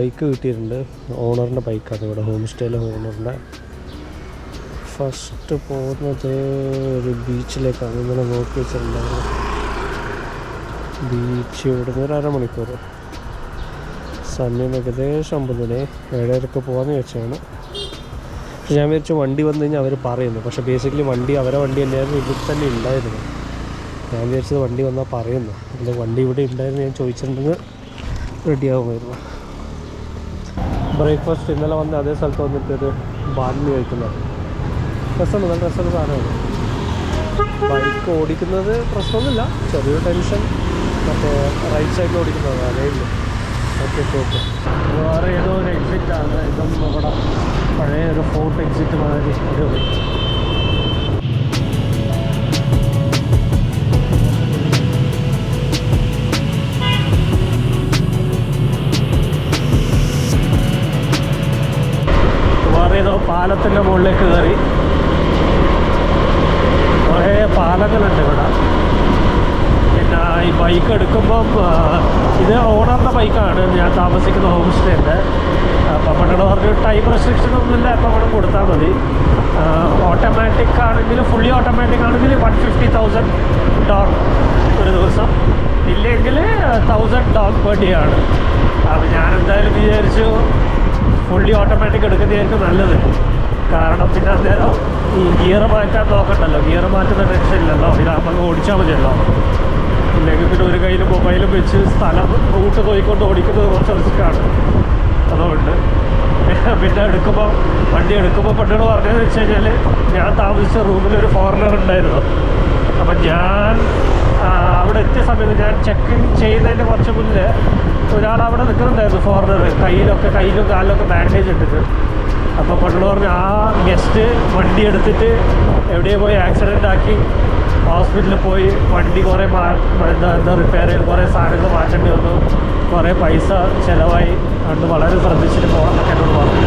Bike കിട്ടിയിട്ടുണ്ട്. ഓണറിന്റെ ബൈക്കാണ് ഇവിടെ ഹോം സ്റ്റേയിലെ ഓണറിന്റെ. ഫസ്റ്റ് പോകുന്നത് ഒരു ബീച്ചിലേക്കാണ്. ഇങ്ങനെ നോക്കി വെച്ചിട്ടുണ്ടായിരുന്നു ബീച്ച് ഇവിടുന്ന് ഒരു അരമണിക്കൂർ. സമയം ഏകദേശം ഒമ്പതിന് ഏഴരക്ക് പോകാമെന്ന് വെച്ചാണ് പക്ഷെ ഞാൻ വിചാരിച്ചു വണ്ടി വന്നു കഴിഞ്ഞാൽ അവർ പറയുന്നു. പക്ഷേ ബേസിക്കലി വണ്ടി അവരെ വണ്ടി തന്നെയായിരുന്നു. ഇവിടെ തന്നെ ഉണ്ടായിരുന്നു ഞാൻ വിചാരിച്ചത് വണ്ടി വന്നാൽ പറയുന്നു. അല്ല വണ്ടി ഇവിടെ ഉണ്ടായിരുന്നു ഞാൻ ചോദിച്ചിട്ടുണ്ടെങ്കിൽ റെഡിയാകുമായിരുന്നു ബ്രേക്ക്ഫാസ്റ്റ് ഇന്നലെ വന്ന് അതേ സ്ഥലത്ത് വന്നിട്ട് ഒരു ബാൻമി കഴിക്കുന്നത് രസമാണ് നല്ല രസമുള്ള സാധനമാണ്. ബൈക്ക് ഓടിക്കുന്നത് പ്രശ്നമൊന്നുമില്ല. ചെറിയൊരു ടെൻഷൻ മറ്റേ റൈറ്റ് സൈഡിൽ ഓടിക്കുന്നത് അതേ ഇല്ല ഓക്കെ ഓക്കെ വേറെ ഏതോ ഒരു എക്സിറ്റ് ആണ്. ഇതും ഇവിടെ പഴയ ഒരു ഫോർട്ട് എക്സിറ്റ് മാതിരി ഒരു പാലത്തിന്റെ മുകളിലേക്ക് കയറി. കുറേ പാലങ്ങളുണ്ട് ഇവിടെ. പിന്നെ ഈ ബൈക്ക് എടുക്കുമ്പം ഇത് ഓണറിന്റെ ബൈക്കാണ് ഞാൻ താമസിക്കുന്ന ഹോം സ്റ്റേന്റെ അപ്പം പണ്ടോട് പറഞ്ഞ ടൈം റെസ്ട്രിക്ഷൻ ഒന്നുമില്ല. എപ്പോൾ അവിടെ കൊടുത്താൽ മതി. ഓട്ടോമാറ്റിക് ആണെങ്കിൽ ഫുള്ളി ഓട്ടോമാറ്റിക് ആണെങ്കിൽ വൺ ഫിഫ്റ്റി തൗസൻഡ് ഡോൾ ഒരു ദിവസം. ഇല്ലെങ്കിൽ തൗസൻഡ് ഡോൾ പെർ ഡേ ആണ്. അപ്പം ഞാൻ എന്തായാലും വിചാരിച്ചു ഫുള്ളി ഓട്ടോമാറ്റിക് എടുക്കുന്നതായിരിക്കും നല്ലത്. കാരണം പിന്നെ അന്നേരം ഈ ഗിയർ മാറ്റാൻ നോക്കണ്ടല്ലോ. ഗിയർ മാറ്റുന്ന ടെൻഷൻ ഇല്ലല്ലോ ഇതാകുമ്പോൾ ഓടിച്ചാൽ മതിയല്ലോ. ഇല്ലെങ്കിൽ പിന്നെ ഒരു കയ്യിൽ മൊബൈലും വെച്ച് സ്ഥലം റൂട്ട് പോയിക്കൊണ്ട് ഓടിക്കുന്നത് കുറച്ച് റിസ്ക്കാണ്. അതുകൊണ്ട് പിന്നെ എടുക്കുമ്പോൾ വണ്ടി എടുക്കുമ്പോൾ പെട്ടെന്ന് പറഞ്ഞതെന്ന് വെച്ച് കഴിഞ്ഞാൽ ഞാൻ താമസിച്ച റൂമിൽ ഒരു ഫോറിനർ ഉണ്ടായിരുന്നു. അപ്പം ഞാൻ അവിടെ എത്തിയ സമയത്ത് ഞാൻ ചെക്ക് ഇൻ ചെയ്യുന്നതിന്റെ കുറച്ച് മുന്നേ ഒരാൾ അവിടെ നിൽക്കുന്നുണ്ടായിരുന്നു ഫോറിനർ കയ്യിലൊക്കെ കയ്യിലും കാലിലൊക്കെ ബാൻഡേജ് ഇട്ടിട്ട്. അപ്പോൾ പള്ളൂർ ആ ഗസ്റ്റ് വണ്ടി എടുത്തിട്ട് എവിടെയോ പോയി ആക്സിഡന്റ് ആക്കി ഹോസ്പിറ്റലിൽ പോയി വണ്ടി കുറേ മാ എന്താ എന്താ റിപ്പയർ ചെയ്ത് കുറേ സാധനങ്ങൾ മാറ്റേണ്ടി വന്നു. കുറേ പൈസ ചിലവായി. അതുകൊണ്ട് വളരെ ശ്രദ്ധിച്ചിട്ട് പോകണം എന്നൊക്കെ എന്നോട് പറഞ്ഞു.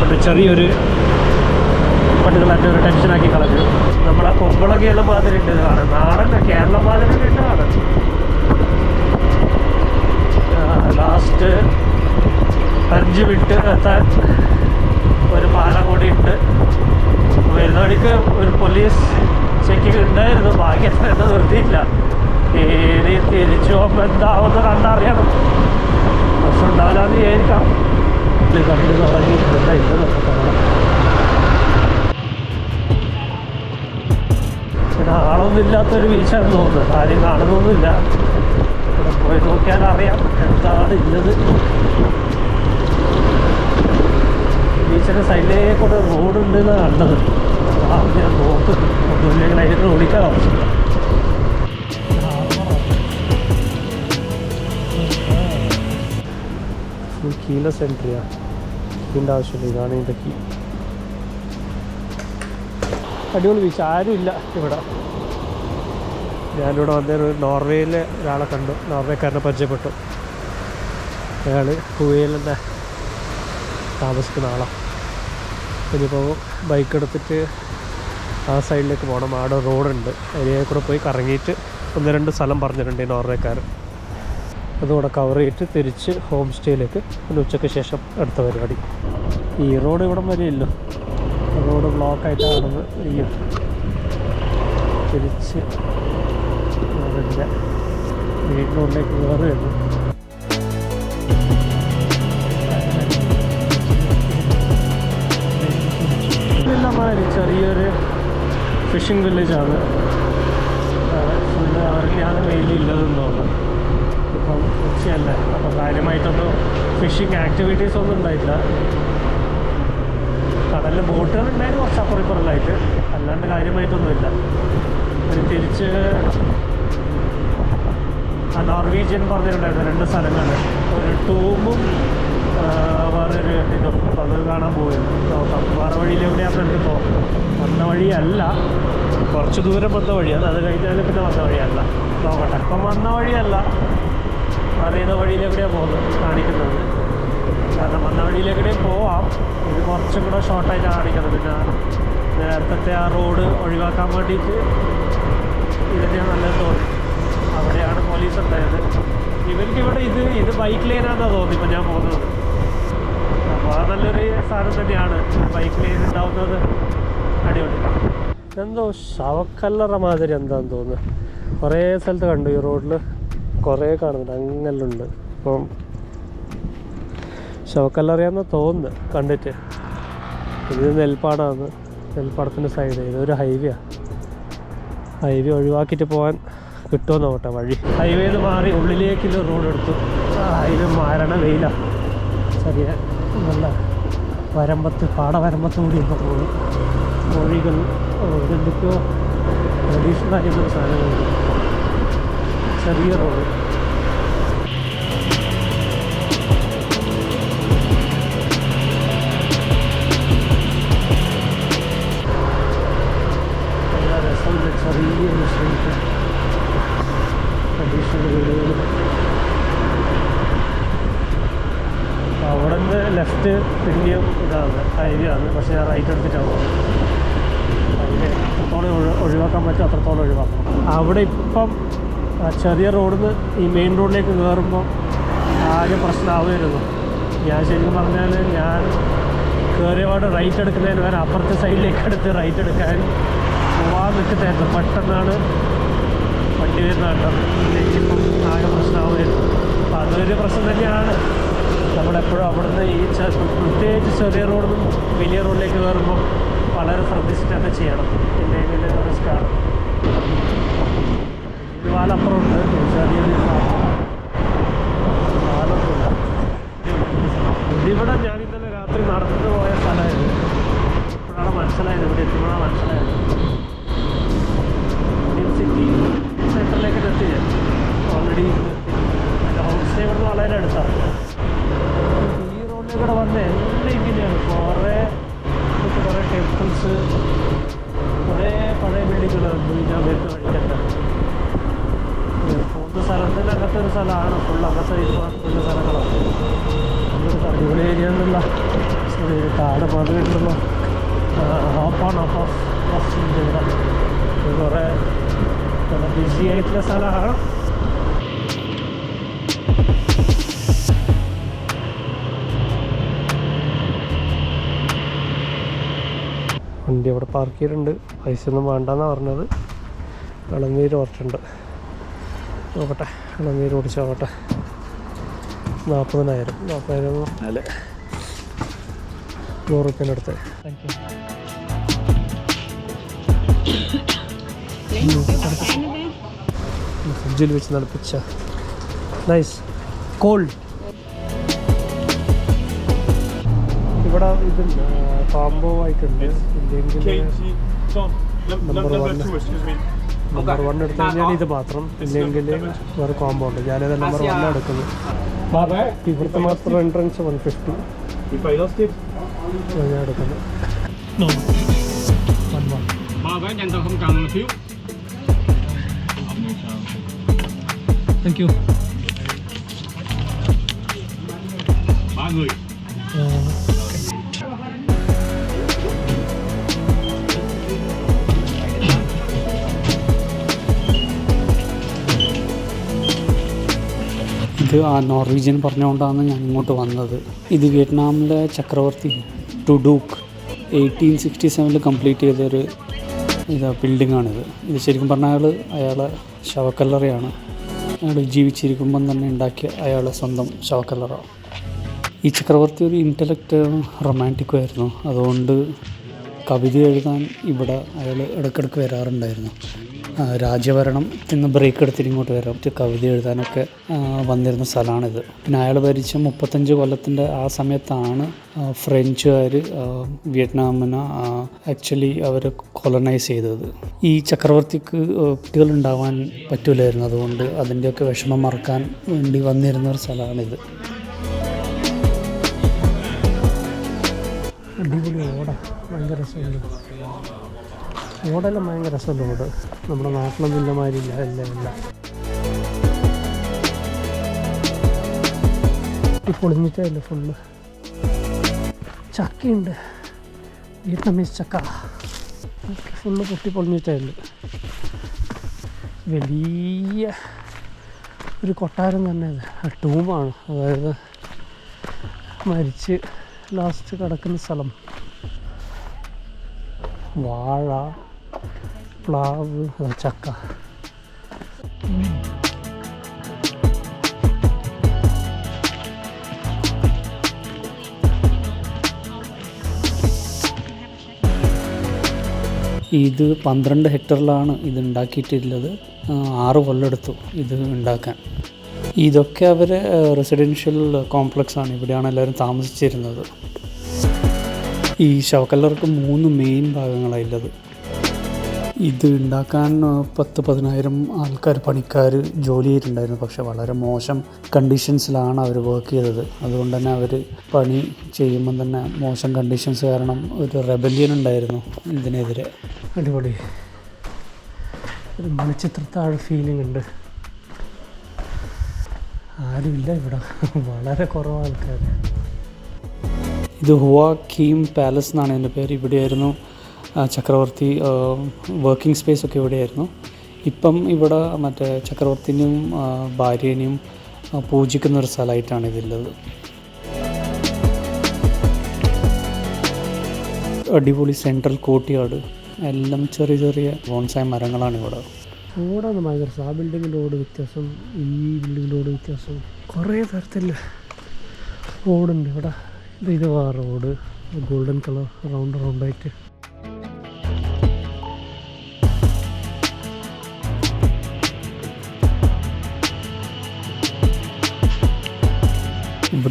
പണ്ട് ചെറിയൊരു പണ്ടുകളായിട്ട് ഒരു ടെൻഷനാക്കി കളഞ്ഞു. നമ്മളെ കേരള മാതിരി ഉണ്ട് കാണാൻ. നാടൻ കേരള മാതിരി ഉണ്ട് കാണാൻ. ലാസ്റ്റ് അഞ്ച് മിനിറ്റ് എത്താൻ ഒരു പാലം കൂടി ഉണ്ട്. വരുന്ന വഴിക്ക് ഒരു പോലീസ് ചെക്കിങ് ഉണ്ടായിരുന്നു. ഭാഗ്യത്തിന് എന്താ നിർത്തിയില്ല ഇനി തിരിച്ചു പോകുമ്പോൾ എന്താവുമെന്ന് കണ്ടറിയണം. പക്ഷെ ഉണ്ടാവില്ലാന്ന് വിചാരിക്കാം. ഇത് കണ്ട് തുടങ്ങിയിട്ടുണ്ട് ആളൊന്നും ഇല്ലാത്തൊരു വീഴ്ചയാണെന്ന് തോന്നുന്നത് ആരും കാണുന്നൊന്നുമില്ല. പോയി നോക്കിയാൽ അറിയാം എന്താണ് ഇല്ലത്. ബീച്ചിന്റെ കൂടെ റോഡുണ്ട് എന്ന് കണ്ടത്. ആ ഞാൻ നോക്ക്. ഒന്നുമില്ലെങ്കിൽ അതിന് ഓടിക്കാൻ ആവശ്യമില്ല ഫുൾ ആവശ്യമില്ല. ഇതാണ് ഇതിന്റെ കീ. അടിപൊളി ബീച്ച് ആരുമില്ല ഇവിടെ. ഞാനിവിടെ വന്നൊരു നോർവേയിലെ ഒരാളെ കണ്ടു. നോർവേക്കാരനെ പരിചയപ്പെട്ടു. അയാൾ കുവയിലെന്നെ താമസിക്കുന്ന ആളാണ് ഇനിയിപ്പോൾ ബൈക്ക് എടുത്തിട്ട് ആ സൈഡിലേക്ക് പോകണം അവിടെ റോഡുണ്ട് അതിനെ കൂടെ പോയി കറങ്ങിയിട്ട് ഒന്ന് രണ്ട് സ്ഥലം പറഞ്ഞിട്ടുണ്ട് ഈ നോർവേക്കാർ. അതുകൂടെ കവർ ചെയ്തിട്ട് തിരിച്ച് ഹോം സ്റ്റേയിലേക്ക് പിന്നെ ഉച്ചയ്ക്ക് ശേഷം അടുത്ത പരിപാടി. ഈ റോഡ് ഇവിടം വരെയല്ലോ റോഡ് ബ്ലോക്ക് ആയിട്ടാണെന്ന് ഈ തിരിച്ച് വീടിനുള്ളിലേക്ക് കയറുകയുള്ളൂ മാതിരി ചെറിയൊരു ഫിഷിംഗ് വില്ലേജാണ് ഫുള്ള് അവരിലാണ് വെയിലില്ലതെന്ന് തോന്നുന്നു. ഇപ്പം ഉച്ചയല്ലേ അപ്പം കാര്യമായിട്ടൊന്നും ഫിഷിംഗ് ആക്ടിവിറ്റീസ് ഒന്നും ഉണ്ടായില്ല. കടലിൽ ബോട്ടുകൾ ഉണ്ടായിരുന്നു കുറച്ച് അപ്പുറപ്പുറലായിട്ട് അല്ലാണ്ട് കാര്യമായിട്ടൊന്നുമില്ല. ഒരു തിരിച്ച് ആ നോർവീജിയൻ പറഞ്ഞിട്ടുണ്ടായിരുന്നു രണ്ട് സ്ഥലങ്ങൾ ഒരു ടൂമും വേറൊരു ഇതും അത് കാണാൻ പോയിരുന്നു വേറെ വഴിയിൽ എവിടെയാണെന്ന് എനിക്ക് തോന്നുന്നു വന്ന വഴിയല്ല കുറച്ച് ദൂരം വന്ന വഴിയാണ് അത് കഴിഞ്ഞാൽ പിന്നെ വന്ന വഴിയല്ല നോക്കട്ടെ ഇപ്പം വന്ന വഴിയല്ല അറിയുന്ന വഴിയിലെവിടെയാണ് പോകുന്നത് കാണിക്കുന്നത് കാരണം വന്ന വഴിയിലെവിടെയും പോവാം ഇത് കുറച്ചും കൂടെ ഷോർട്ടായിട്ടാണ് കാണിക്കുന്നത് പിന്നെ നേരത്തെ ആ റോഡ് ഒഴിവാക്കാൻ വേണ്ടിയിട്ട് ഇതിന്റെ നല്ലത് തോന്നി അവിടെയാണ് പോലീസ് ഉണ്ടായത് ഇവർക്ക് ഇവിടെ ഇത് ഇത് ബൈക്ക് ലൈനാണെന്നാണ് തോന്നി ഇപ്പം ഞാൻ പോകുന്നത്. അത് നല്ലൊരു സാധനം തന്നെയാണ്. ബൈക്ക് ലൈൻ ഉണ്ടാവുന്നത്. അടിപൊളി. എന്തോ ശവക്കല്ലറ മാതിരി എന്താന്ന് തോന്നുന്നു. കുറേ സ്ഥലത്ത് കണ്ടു ഈ റോഡിൽ കുറേ കാണുന്നുണ്ട്. അങ്ങനെയുണ്ട്. അപ്പം ശവക്കല്ലറിയാന്ന് തോന്നുന്നു. കണ്ടിട്ട്. ഇത് നെൽപ്പാടമാണ് നെൽപ്പാടത്തിന്റെ സൈഡ് ഇതൊരു ഹൈവേയാണ് ഹൈവേ ഒഴിവാക്കിയിട്ട് പോകാൻ കിട്ടുമോ നോട്ടെ വഴി. ഹൈവേന്ന് മാറി ഉള്ളിലേക്കുള്ള റോഡ് എടുത്തു. ഹൈവേ മാരണ വെയിലാണ് ചെറിയ നല്ല വരമ്പത്ത് പാടവരമ്പത്ത് കൂടി ഇപ്പോൾ പോകും മൊഴികൾ എന്തൊക്കെയോ ട്രഡീഷണൽ ആയിട്ടുള്ള സാധനങ്ങളുണ്ട് ചെറിയ റോഡ്. ചെറിയ ട്രഡീഷണൽ വീടുകൾ അവിടെ നിന്ന് ലെഫ്റ്റ് പിന്നെയും ഇതാണ് ഹൈവേ ആണ്. പക്ഷേ ഞാൻ റൈറ്റ് എടുത്തിട്ടാണ് പോകുന്നത്. ഹൈവേ എത്രത്തോളം ഒഴി- ഒഴിവാക്കാൻ പറ്റും അത്രത്തോളം ഒഴിവാക്കണം. അവിടെ ഇപ്പം ചെറിയ റോഡിൽ നിന്ന് ഈ മെയിൻ റോഡിലേക്ക് കയറുമ്പോൾ ആകെ പ്രശ്നമാവുമായിരുന്നു ഞാൻ ശരിക്കും പറഞ്ഞാൽ ഞാൻ കയറിയപാട് റൈറ്റ് എടുക്കുന്നതിന് വരെ അപ്പുറത്തെ സൈഡിലേക്ക് എടുത്ത് റൈറ്റ് എടുക്കാൻ പോവാൻ നിൽക്കുന്നതായിരുന്നു പെട്ടെന്നാണ് വണ്ടി വരുന്ന കേട്ടോ ഇതിലേക്കിപ്പം ആകെ പ്രശ്നമാവുമായിരുന്നു അപ്പോൾ അതൊരു പ്രശ്നം തന്നെയാണ്. നമ്മളെപ്പോഴും അവിടുന്ന് ഈ പ്രത്യേകിച്ച് ചെറിയ റോഡിൽ വലിയ റോഡിലേക്ക് കയറുമ്പോൾ വളരെ ശ്രദ്ധിച്ചിട്ടൊക്കെ ചെയ്യണം. ചെയ്യണം ഇല്ലെങ്കിൽ റിസ്ക്കാണ് വാലപ്പുറമുണ്ട് ചെറിയ ഇവിടെ ഞാൻ ഇന്നലെ രാത്രി നടന്നു പോയ സ്ഥലമായിരുന്നു ഇപ്പോഴാണ് മനസ്സിലായത്. ഇവിടെ എത്തുമ്പോഴാണ് മനസ്സിലായത്. സിറ്റി സെന്ററിലേക്ക് എത്തി ഞാൻ ഓൾറെഡി എന്റെ ഹോം സ്റ്റേ ഇവിടുന്ന് വളരെ അടുത്താണ് ഈ റോഡിൽ കൂടെ വന്ന് എല്ലാം ഇങ്ങനെയാണ് കുറേ ഇതൊക്കെ കുറേ ടെമ്പിൾസ് കുറേ പഴയ ബിൽഡിങ്ങുകളുണ്ട് ഞാൻ വരുന്ന വഴിക്കത്തെ പോകുന്ന സ്ഥലത്തിന്റെ അകത്തെ ഒരു സ്ഥലമാണ് ഫുൾ അകത്തെ ഫുള്ള് സ്ഥലങ്ങളാണ് നല്ലൊരു അടിപൊളി ഏരിയ എന്നുള്ള ചെറിയൊരു കാട് മാതിരിയിട്ടുള്ള ഹോപ്പാണ് ഓഫ് ഓഫ് ഇവിടെ ഇത് കുറേ ബിസി ആയിട്ടുള്ള സ്ഥലമാണ്. വണ്ടി അവിടെ പാർക്ക് ചെയ്തിട്ടുണ്ട്. പൈസ ഒന്നും വേണ്ടെന്നാണ് പറഞ്ഞത്. ഇളനീര് ഓർച്ചുണ്ട് നോക്കട്ടെ ഇളനീര് ഓടിച്ചോട്ടെ നാൽപ്പതിനായിരം നാൽപ്പതിനായിരം അല്ലേ നൂറ് റുപ്യന്റെ അടുത്ത് ഫ്രിഡ്ജിൽ വെച്ച് നടപ്പിച്ച നൈസ് കോൾഡ് ഇവിടെ ഇത് കോംബോ ആയിട്ടുണ്ട്. ഇല്ലെങ്കിൽ. നമ്പർ വൺ എടുത്തു കഴിഞ്ഞാൽ ഇത് മാത്രം. ഇല്ലെങ്കിൽ വേറെ കോംബോ ഉണ്ട്. ഞാനത് നമ്പർ വൺ എടുക്കുന്നത്. ഇവിടുത്തെ മാത്രം എൻട്രൻസ് വൺ ഫിഫ്റ്റി ഞാൻ എടുക്കുന്നത് one one Ba vé nhanh tao không cần phiếu. thank you. Ba người. ഇത് ആ നോർവീജിയൻ പറഞ്ഞുകൊണ്ടാണ് ഞാൻ ഇങ്ങോട്ട് വന്നത്. ഇത് വിയറ്റ്നാമിലെ ചക്രവർത്തി. ടുഡൂക്ക് എയ്റ്റീൻ സിക്സ്റ്റി സെവനിൽ കംപ്ലീറ്റ് ചെയ്തൊരു ഇത് ബിൽഡിങ്ങാണിത് ഇത് ശരിക്കും പറഞ്ഞാൽ അയാൾ അയാളെ ശവക്കല്ലറയാണ്. അയാൾ ജീവിച്ചിരിക്കുമ്പം തന്നെ ഉണ്ടാക്കിയ അയാളെ സ്വന്തം ശവക്കല്ലറ. ഈ ചക്രവർത്തി ഒരു ഇന്റലക്റ്റ് റൊമാന്റിക്കും ആയിരുന്നു. അതുകൊണ്ട് കവിത എഴുതാൻ ഇവിടെ അയാൾ ഇടയ്ക്കിടയ്ക്ക് വരാറുണ്ടായിരുന്നു. രാജ്യഭരണത്തിൽ നിന്ന് ബ്രേക്ക് എടുത്തിട്ട് ഇങ്ങോട്ട് വരാം. കവിത എഴുതാനൊക്കെ വന്നിരുന്ന സ്ഥലമാണിത്. പിന്നെ അയാൾ ഭരിച്ച മുപ്പത്തഞ്ച് കൊല്ലത്തിന്റെ ആ സമയത്താണ് ഫ്രഞ്ചുകാർ വിയറ്റ്നാമിനെ ആക്ച്വലി അവർ കൊളനൈസ് ചെയ്തത്. ഈ ചക്രവർത്തിക്ക് കുട്ടികളുണ്ടാവാൻ പറ്റൂലായിരുന്നു. അതുകൊണ്ട് അതിന്റെയൊക്കെ വിഷമം മറക്കാൻ വേണ്ടി വന്നിരുന്ന ഒരു സ്ഥലമാണിത്. അടിപൊളി ഓടാ. ഭയങ്കര രസമുണ്ട് ഓടെല്ലാം ഭയങ്കര രസമുണ്ട്. ഓട് നമ്മുടെ നാട്ടിലൊന്നും ഇല്ല എല്ലാം ഇല്ല. ഈ പൊളിഞ്ഞിട്ടില്ല ഫുള്ള് ചക്കയുണ്ട്. വിയറ്റ്നാമീസ് ചക്ക. ഫുള്ള് പൊട്ടി പൊളിഞ്ഞിട്ടുണ്ട് വലിയ ഒരു കൊട്ടാരം തന്നെ ആ ടൂമാണ് അതായത് മരിച്ച് ലാസ്റ്റ് കിടക്കുന്ന സ്ഥലം. വാഴ. പ്ലാവ് ചക്ക. ഇത് പന്ത്രണ്ട് ഹെക്ടറിലാണ് ഇത് ഉണ്ടാക്കിയിട്ടുള്ളത്. ആറ് കൊല്ലെടുത്തു ഇത് ഉണ്ടാക്കാൻ. ഇതൊക്കെ അവർ റെസിഡൻഷ്യൽ കോംപ്ലക്സ് ആണ്. ഇവിടെയാണ് എല്ലാവരും താമസിച്ചിരുന്നത്. ഈ ശവക്കല്ലർക്ക് മൂന്ന് മെയിൻ ഭാഗങ്ങളായുള്ളത് ഇത് ഉണ്ടാക്കാൻ പത്ത് പതിനായിരം ആൾക്കാർ പണിക്കാർ ജോലി ചെയ്തിട്ടുണ്ടായിരുന്നു. പക്ഷെ വളരെ മോശം കണ്ടീഷൻസിലാണ് അവർ വർക്ക് ചെയ്തത്. അതുകൊണ്ട് തന്നെ അവർ പണി ചെയ്യുമ്പം തന്നെ മോശം കണ്ടീഷൻസ് കാരണം ഒരു റെബല്യൻ ഉണ്ടായിരുന്നു ഇതിനെതിരെ. അടിപൊളി. ഒരു മണിച്ചിത്രത്താഴ് ഫീലിംഗ് ഉണ്ട്. ആരുമില്ല ഇവിടെ. വളരെ കുറവ് ആൾക്കാർ ഇത് ഹുവാ കീം പാലസ് എന്നാണ് എന്റെ പേര്. ഇവിടെയായിരുന്നു ചക്രവർത്തി വർക്കിംഗ് സ്പേസ് ഒക്കെ ഇവിടെയായിരുന്നു. ഇപ്പം ഇവിടെ മറ്റേ ചക്രവർത്തിനെയും ഭാര്യേനെയും പൂജിക്കുന്ന ഒരു സ്ഥലമായിട്ടാണ് ഇതിലുള്ളത്. അടിപൊളി സെൻട്രൽ കോട്ടിയാട് എല്ലാം ചെറിയ ചെറിയ ബോൺസായ മരങ്ങളാണ് ഇവിടെ. ഓടാന്ന് ഭയങ്കര. ആ ബിൽഡിങ്ങിന്റെ വ്യത്യാസം ഈ ബിൽഡിങ്ങിന്റെ ഓട് വ്യത്യാസം. കുറേ തരത്തിൽ റോഡുണ്ട് ഇവിടെ. ഇത് ഇത് റോഡ് ഗോൾഡൻ കളർ റൗണ്ട് റൗണ്ടായിട്ട്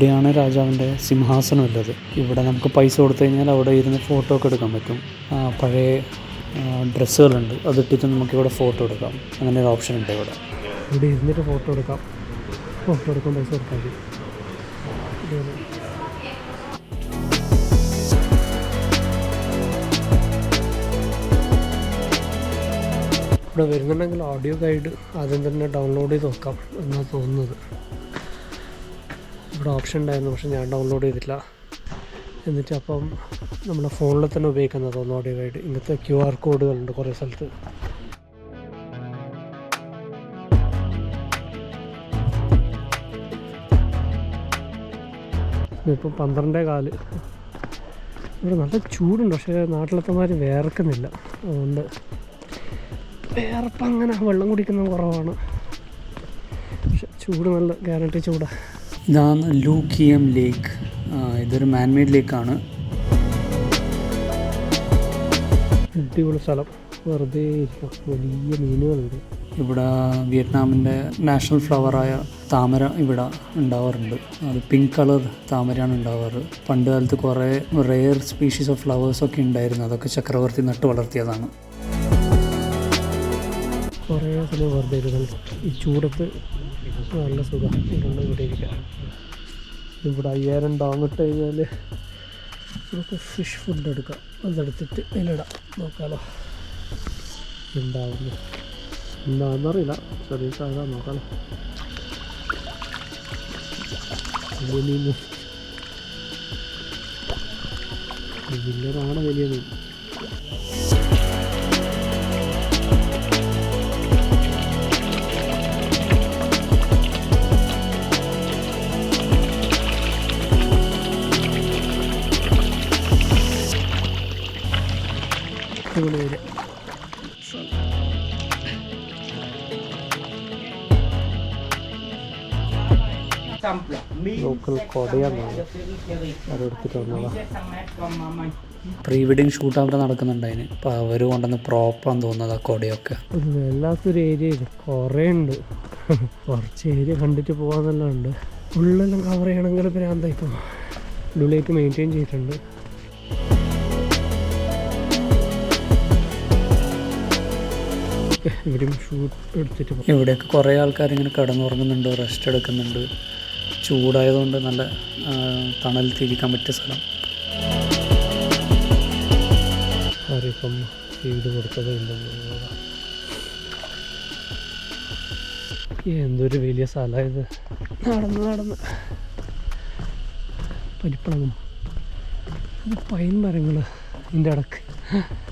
ഇവിടെയാണ് രാജാവിന്റെ സിംഹാസനം ഉള്ളത് ഇവിടെ നമുക്ക് പൈസ കൊടുത്തു കഴിഞ്ഞാൽ അവിടെ ഇരുന്ന് ഫോട്ടോ ഒക്കെ എടുക്കാൻ പറ്റും. പഴയ ഡ്രസ്സുകളുണ്ട്. അതിട്ടിട്ട് നമുക്കിവിടെ ഫോട്ടോ എടുക്കാം. അങ്ങനെ ഒരു ഓപ്ഷൻ ഉണ്ട് ഇവിടെ. ഇവിടെ ഇരുന്നിട്ട് ഫോട്ടോ എടുക്കാം. ഫോട്ടോ എടുക്കാൻ പൈസ ഇതാണ്. ഇവിടെ വരുന്നുണ്ടെങ്കിൽ ഓഡിയോ ഗൈഡ് ആദ്യം തന്നെ ഡൗൺലോഡ് ചെയ്ത് നോക്കാം എന്നാണ് തോന്നുന്നത്. ഇവിടെ ഓപ്ഷൻ ഉണ്ടായിരുന്നു പക്ഷെ ഞാൻ ഡൗൺലോഡ് ചെയ്തിട്ടില്ല. എന്നിട്ട് അപ്പം നമ്മുടെ ഫോണിൽ തന്നെ ഉപയോഗിക്കുന്നത് തോന്നുന്നു ഓഡിയോ ഇങ്ങനത്തെ ക്യു ആർ കോഡുകളുണ്ട് കുറേ സ്ഥലത്ത്. ഇപ്പം പന്ത്രണ്ടേ കാൽ. ഇവിടെ നല്ല ചൂടുണ്ട് പക്ഷേ നാട്ടിലത്തെമാർ വേർക്കുന്നില്ല അതുകൊണ്ട് വേർപ്പം അങ്ങനെ വെള്ളം കുടിക്കുന്നത് കുറവാണ്. പക്ഷെ ചൂട് നല്ല ഗ്യാരണ്ടി ചൂടാ. ഇതാണ് ലൂക്കിയം ലേക്ക് ഇതൊരു മാൻമെയ്ഡ് ലേക്കാണ്. അടിപൊളി സ്ഥലം. വെറുതെ വലിയ മീനുകളുണ്ട്. ഇവിടെ വിയറ്റ്നാമിന്റെ നാഷണൽ ഫ്ലവറായ താമര ഇവിടെ ഉണ്ടാവാറുണ്ട്. അത് പിങ്ക് കളർ താമരയാണ് ഉണ്ടാവാറ്. പണ്ട് കാലത്ത് കുറേ റെയർ സ്പീഷീസ് ഓഫ് ഫ്ലവേഴ്സൊക്കെ ഉണ്ടായിരുന്നു. അതൊക്കെ ചക്രവർത്തി നട്ട് വളർത്തിയതാണ്. കുറേ സമയം വെറുതെ ഈ ചൂടത്ത് നല്ല സുഖം. ഇവിടെ ഇവിടെ ഇരിക്കാം ഇവിടെ അയ്യായിരം ഡോങ് ഇട്ട് കഴിഞ്ഞാൽ നമുക്ക് ഫിഷ് ഫുഡ് എടുക്കാം. അതെടുത്തിട്ട് ഇതിലിടാം നോക്കാലോ. ഉണ്ടാവുന്നു എന്താണെന്നറിയില്ല ചെറിയ സാധനം നോക്കാലോ. വലിയ വലിയതാണ് വലിയ മീൻ. ലോക്കൽ കൊടയാണ് അതെടുത്തിട്ട് വന്നതാണ് പ്രീ വെഡിങ് ഷൂട്ട് അവിടെ നടക്കുന്നുണ്ട് അതിന്. അപ്പോൾ അവർ കൊണ്ടുവന്ന് പ്രോപ്പറാന്ന് തോന്നുന്നത് ആ കൊടയൊക്കെ വല്ലാത്തൊരു ഏരിയ ഇത്. കുറേ ഉണ്ട്. കുറച്ച് ഏരിയ കണ്ടിട്ട് പോകാന്നെല്ലാം ഉണ്ട് ഉള്ളെല്ലാം കവർ ചെയ്യണമെങ്കിൽ ഭ്രാന്തായി ഇപ്പോൾ ഉള്ളിലേക്ക് മെയിന്റെയിൻ ചെയ്തിട്ടുണ്ട്. ഇവിടെയും ഷൂട്ട് എടുത്തിട്ട് ഇവിടെയൊക്കെ കുറേ ആൾക്കാർ ഇങ്ങനെ കിടന്നുറങ്ങുന്നുണ്ട് റെസ്റ്റ് എടുക്കുന്നുണ്ട്. ചൂടായതുകൊണ്ട് നല്ല തണൽ തണലത്തിരിക്കാൻ പറ്റിയ സ്ഥലം. ആരിപ്പം വീട് കൊടുത്തതേ എന്തൊരു വലിയ സ്ഥലമായത് നടന്ന് നടന്ന്. പരിപ്പളങ്ങും ഇത് പൈൻ മരങ്ങൾ ഇതിന്റെ ഇടയ്ക്ക്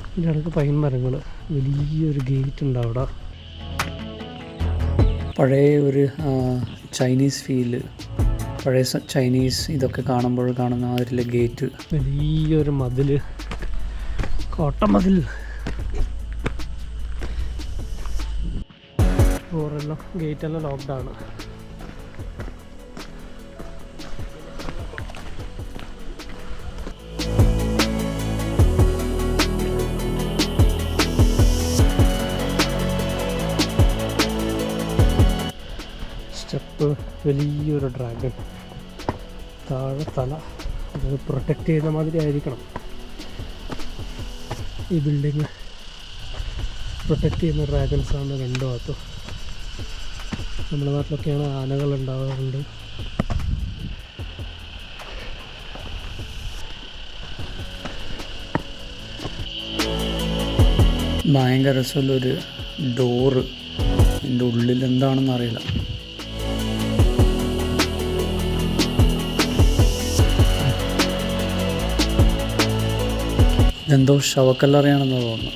ഇതിന്റെ ഇടയ്ക്ക് പൈൻ മരങ്ങൾ വലിയൊരു ഗേറ്റ് ഉണ്ട് അവിടെ. പഴയ ഒരു ചൈനീസ് ഫീൽ പഴയ ചൈനീസ് ഇതൊക്കെ കാണുമ്പോൾ കാണുന്ന ഒരു ഗേറ്റ് വലിയൊരു മതിൽ. കോട്ടമതിൽ എല്ലാം ലോക്ക്ഡാണ് വലിയൊരു ഡ്രാഗൺ താഴെ തല. അത് പ്രൊട്ടക്റ്റ് ചെയ്യുന്ന മാതിരി ആയിരിക്കണം. ഈ ബിൽഡിങ് പ്രൊട്ടക്റ്റ് ചെയ്യുന്ന ആണ് രണ്ടു ഭാഗത്തും. നമ്മുടെ നാട്ടിലൊക്കെയാണ് ആനകൾ ഉണ്ടാവാറുണ്ട്. ഭയങ്കര രസമുള്ളൊരു ഡോറ് എന്റെ ഉള്ളിൽ എന്താണെന്ന് അറിയില്ല ഇതെന്തോ ശവക്കല്ലറയാണെന്ന് തോന്നുന്നു.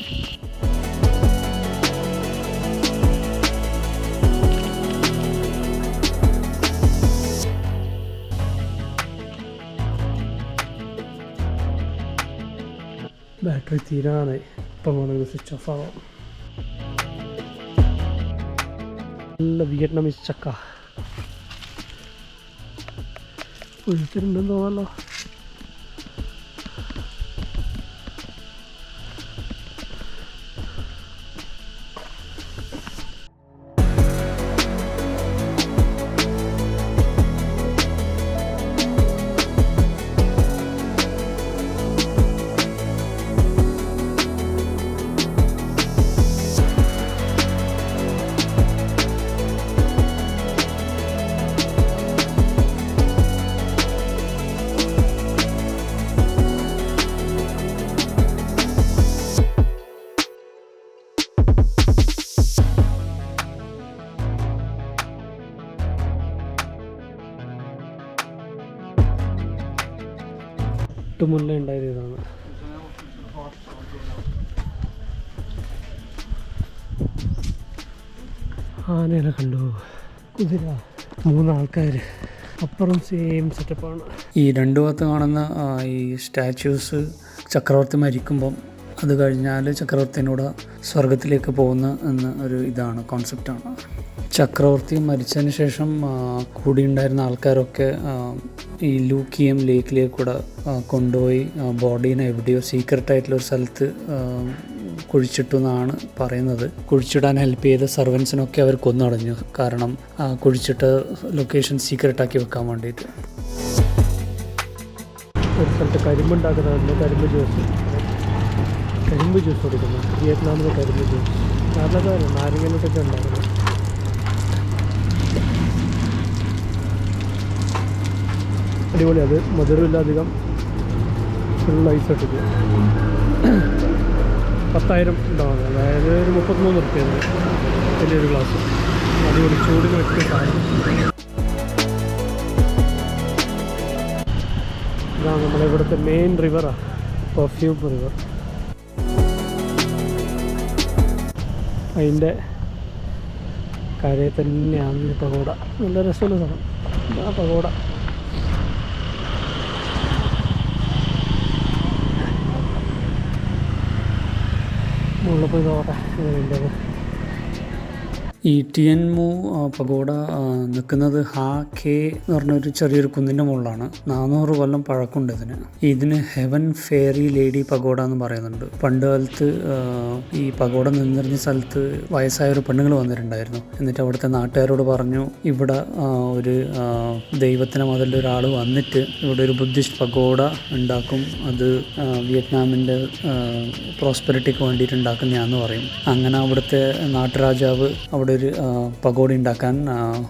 ബാറ്ററി തീരാണ് ഇപ്പം വേണമെങ്കിൽ സ്വിച്ച് ഓഫ് ആവാം. നല്ല വിയറ്റ്നാമീസ് ചക്ക. ഒഴിച്ചിട്ടുണ്ടെന്ന് തോന്നല്ലോ തൊട്ട് മുന്നേ ഉണ്ടായത് ഇതാണ് ആനേനെ കണ്ടു. കുതിര. മൂന്നാൾക്കാർ അപ്പുറം സെയിം സെറ്റപ്പാണ് ഈ രണ്ടു ഭാഗത്ത് കാണുന്ന ഈ സ്റ്റാച്യൂസ് ചക്രവർത്തി മരിക്കുമ്പം അത് കഴിഞ്ഞാൽ ചക്രവർത്തിനോട് സ്വർഗത്തിലേക്ക് പോകുന്ന എന്ന ഒരു ഇതാണ് കോൺസെപ്റ്റാണ് ചക്രവർത്തി മരിച്ചതിന് ശേഷം കൂടി ഉണ്ടായിരുന്ന ആൾക്കാരൊക്കെ ഈ ലൂക്കിയം ലേക്കിലേക്ക് കൂടെ കൊണ്ടുപോയി ബോഡീനെ എവിടെയോ സീക്രട്ടായിട്ടുള്ള ഒരു സ്ഥലത്ത് കുഴിച്ചിട്ടു എന്നാണ് പറയുന്നത്. കുഴിച്ചിടാൻ ഹെൽപ്പ് ചെയ്ത സർവൻസിനൊക്കെ അവർ കൊന്നടഞ്ഞു. കാരണം കുഴിച്ചിട്ട ലൊക്കേഷൻ സീക്രട്ടാക്കി വെക്കാൻ വേണ്ടിയിട്ട്. ഒരു സ്ഥലത്ത് കരിമ്പുണ്ടാക്കുന്നുണ്ട് കരിമ്പ് ജ്യൂസ്. കരിമ്പ് ജ്യൂസ് കൊടുക്കുന്നു. വിയറ്റ്നാമിലെ കരിമ്പ് ജ്യൂസ്. നല്ലതാണ് നാരങ്ങനൊക്കെ ഉണ്ടായിരുന്നു അടിപൊളി. അത് മധുരമില്ല അധികം. ഫുൾ ഐസ് ഇട്ടിട്ട് പത്തായിരം ഉണ്ടാവും അതായത് ഒരു മുപ്പത്തിമൂന്ന് റുപ്യാണ് വലിയൊരു ഗ്ലാസ് അടിപൊളി. ചൂടിന് സാധനം. ഇതാണ് നമ്മുടെ ഇവിടുത്തെ മെയിൻ റിവറാണ് പെർഫ്യൂം റിവർ അതിന്റെ കരയിൽ തന്നെയാണ് പകോട. നല്ല രസമുള്ള സ്ഥലം. ആ പകോട. മുകളിൽ പോയി നോക്കട്ടെ എങ്ങനെയുണ്ടത് ഈ ടി എൻ മു ആ, പഗോഡ നിൽക്കുന്നത് ഹാ കെ എന്ന് പറഞ്ഞൊരു ചെറിയൊരു കുന്നിന്റെ മുകളിലാണ്. നാനൂറ് കൊല്ലം പഴക്കമുണ്ട് ഇതിന്. ഇതിന് ഹെവൻ ഫെയറി ലേഡി പഗോഡ എന്ന് പറയുന്നുണ്ട്. പണ്ട് കാലത്ത് ഈ പഗോഡ നിന്നിരുന്ന സ്ഥലത്ത് വയസ്സായ ഒരു പെണ്ണുങ്ങൾ വന്നിട്ടുണ്ടായിരുന്നു. എന്നിട്ട് അവിടുത്തെ നാട്ടുകാരോട് പറഞ്ഞു ഇവിടെ ഒരു ദൈവത്തിനെ മുതൽ ഒരാൾ വന്നിട്ട് ഇവിടെ ഒരു ബുദ്ധിസ്റ്റ് പഗോഡ ഉണ്ടാക്കും. അത് വിയറ്റ്നാമിന്റെ പ്രോസ്പെരിറ്റിക്ക് വേണ്ടിയിട്ട് ഉണ്ടാക്കുന്നതാണെന്ന് പറയും. അങ്ങനെ അവിടുത്തെ നാട്ടുരാജാവ് അവിടെ ഒരു ആ, ഉണ്ടാക്കാൻ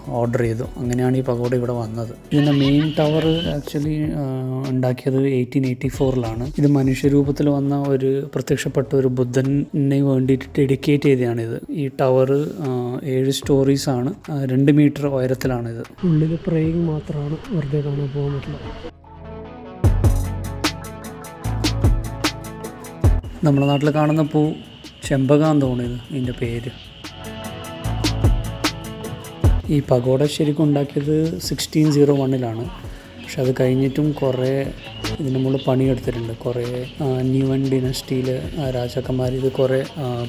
ഓർഡർ ചെയ്തു. അങ്ങനെയാണ് ഈ പഗോഡ ഇവിടെ വന്നത്. ഇതിന്റെ മെയിൻ ടവർ ആക്ച്വലി ഉണ്ടാക്കിയത് എയ്റ്റീൻ എയ്റ്റി ഫോറിലാണ് ഇത് മനുഷ്യരൂപത്തിൽ വന്ന ഒരു പ്രത്യക്ഷപ്പെട്ട ഒരു ബുദ്ധനെ വേണ്ടിയിട്ട് ഡെഡിക്കേറ്റ് ചെയ്തതാണിത്. ഈ ടവർ ഏഴ് സ്റ്റോറീസ് ആണ്. രണ്ട് മീറ്റർ ഇത്. ഉള്ളിൽ പ്രേയിങ് മാത്രമാണ് വെറുതെ കാണാൻ പോകാൻ പറ്റില്ല. നമ്മുടെ നാട്ടിൽ കാണുന്ന പൂ ചെമ്പകാന്ന് തോന്നിയത് ഇതിന്റെ പേര്. ഈ പഗോഡ ശരിക്കും ഉണ്ടാക്കിയത് സിക്സ്റ്റീൻ സീറോ വണ്ണിലാണ് പക്ഷെ അത് കഴിഞ്ഞിട്ടും കുറേ ഇതിന് മുകളിൽ പണിയെടുത്തിട്ടുണ്ട്. കുറേ ന്യൂ ന്യൂവൻ ഡിനസ്റ്റിയിൽ രാജാക്കന്മാർ ഇത് കുറേ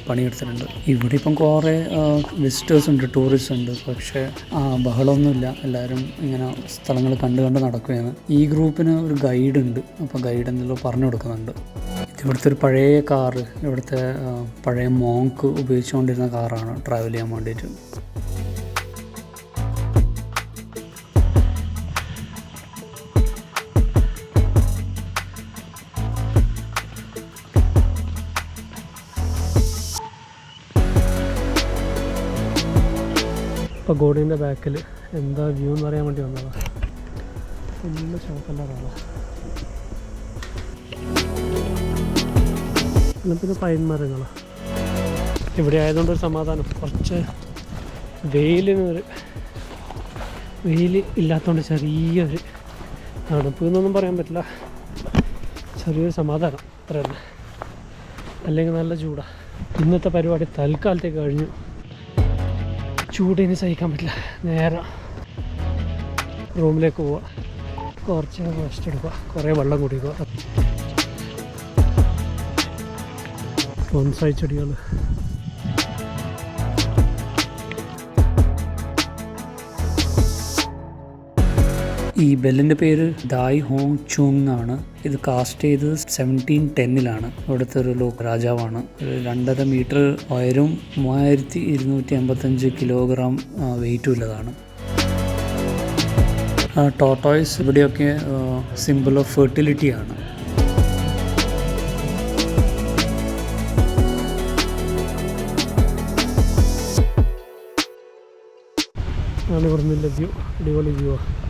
പണിയെടുത്തിട്ടുണ്ട്. ഇവിടെ ഇപ്പം കുറേ വിസിറ്റേഴ്സ് ഉണ്ട് ടൂറിസ്റ്റ് ഉണ്ട്. പക്ഷേ ബഹളമൊന്നുമില്ല. എല്ലാവരും ഇങ്ങനെ സ്ഥലങ്ങൾ കണ്ട് കണ്ട് നടക്കുകയാണ്. ഈ ഗ്രൂപ്പിന് ഒരു ഗൈഡ് ഉണ്ട്. അപ്പോൾ ഗൈഡ് എന്തെല്ലാം പറഞ്ഞു കൊടുക്കുന്നുണ്ട്. ഇവിടുത്തെ ഒരു പഴയ കാറ് ഇവിടുത്തെ പഴയ മോങ്ക് ഉപയോഗിച്ചുകൊണ്ടിരുന്ന കാറാണ് ട്രാവൽ ചെയ്യാൻ വേണ്ടിയിട്ട്. പഗോഡിന്റെ ബാക്കിൽ എന്താ വ്യൂ എന്ന് പറയാൻ വേണ്ടി വന്നതാണ് ഫുള്ള് ചോപ്പല്ല കാണാം പിന്നെ പൈൻ മരങ്ങളാണ് ഇവിടെ ആയതുകൊണ്ട് ഒരു സമാധാനം. കുറച്ച് വെയിലിനൊരു വെയിൽ ഇല്ലാത്തതുകൊണ്ട് ചെറിയൊരു തണുപ്പ് എന്നൊന്നും പറയാൻ പറ്റില്ല. ചെറിയൊരു സമാധാനം. അത്ര തന്നെ അല്ലെങ്കിൽ നല്ല ചൂടാണ് ഇന്നത്തെ പരിപാടി തൽക്കാലത്തേക്ക് കഴിഞ്ഞു. ചൂട് ഇനി സഹിക്കാൻ പറ്റില്ല. നേരെ റൂമിലേക്ക് പോവുക കുറച്ച് റെസ്റ്റ് എടുക്കുക. കുറേ വെള്ളം കുടിക്കുക. ബോൺസായി ചെടികൾ ഈ ബെല്ലിന്റെ പേര് ദായ് ഹോങ് ചുങ് ആണ്. ഇത് കാസ്റ്റ് ചെയ്തത് സെവന്റീൻ ടെന്നിലാണ് ഇവിടുത്തെ ഒരു ലോ രാജാവാണ്. ഒരു രണ്ടര മീറ്റർ ഉയരവും മൂവായിരത്തി ഇരുന്നൂറ്റി എൺപത്തഞ്ച് കിലോഗ്രാം വെയിറ്റും ഉള്ളതാണ് ടോട്ടോയ്സ് ഇവിടെയൊക്കെ സിമ്പിൾ ഓഫ് ഫെർട്ടിലിറ്റിയാണ് ആണ്. ഇവിടുന്ന് വ്യൂ അടിപൊളി വ്യൂ ആണ്.